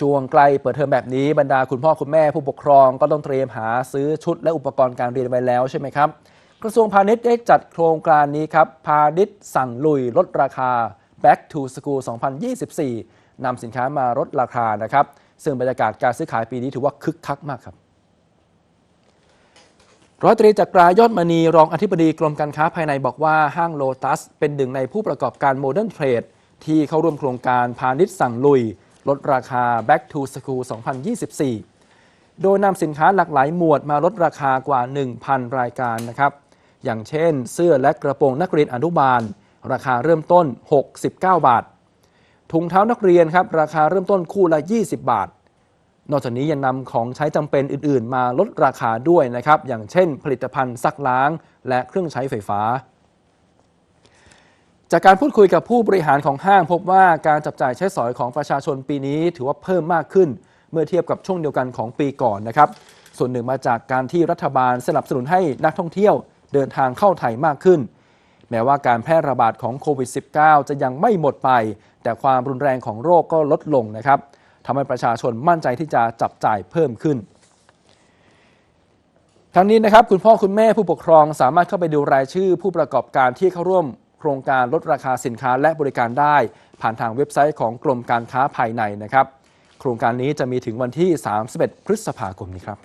ช่วงใกล้เปิดเทอมแบบนี้บรรดาคุณพ่อคุณแม่ผู้ปกครองก็ต้องเตรียมหาซื้อชุดและอุปกรณ์การเรียนไว้แล้วใช่ไหมครับ กระทรวงพาณิชย์ได้จัดโครงการนี้ครับ พาณิชย์สั่งลุยลดราคา Back to School 2024 นำสินค้ามาลดราคานะครับ ซึ่งบรรยากาศการซื้อขายปีนี้ถือว่าคึกคักมากครับร้อยตรีจักรายอดมณีรองอธิบดีกรมการค้าภายในบอกว่าห้างโลตัส เป็นหนึ่งในผู้ประกอบการโมเดิร์นเทรดที่เข้าร่วมโครงการพาณิชย์สั่งลุย ลดราคา Back to School 2024 โดยนำสินค้าหลากหลายหมวดมาลดราคากว่า 1,000 รายการนะครับ อย่างเช่น เสื้อและกระโปรงนักเรียนอนุบาล ราคาเริ่มต้น 69 บาท ถุงเท้านักเรียนครับราคาเริ่มต้นคู่ละ 20 บาท นอกจากนี้ยังนำของใช้จำเป็นอื่น ๆ มาลดราคาด้วยนะครับ อย่างเช่น ผลิตภัณฑ์ซักล้าง และเครื่องใช้ไฟฟ้า จากการพูดคุยกับผู้บริหารของห้างพบว่าการจับจ่ายใช้สอยของประชาชนปีนี้ ถือว่าเพิ่มมากขึ้น เมื่อเทียบกับช่วงเดียวกันของปีก่อนนะครับ ส่วนหนึ่งมาจากการที่รัฐบาลสนับสนุนให้นักท่องเที่ยวเดินทางเข้าไทยมากขึ้น แม้ว่าการแพร่ระบาดของโควิด -19 จะยังไม่หมดไป แต่ความรุนแรงของโรคก็ลดลงนะครับทำให้ประชาชนมั่นใจที่จะจับจ่ายเพิ่มขึ้นทั้งนี้นะครับคุณพ่อคุณแม่ผู้ปกครองสามารถเข้าไปดูรายชื่อผู้ประกอบการที่เข้าร่วม โครงการลดราคาสินค้าและบริการได้ ผ่านทางเว็บไซต์ของกรมการค้าภายในนะครับ โครงการนี้จะมีถึงวันที่ 31 พฤษภาคมนี้ครับ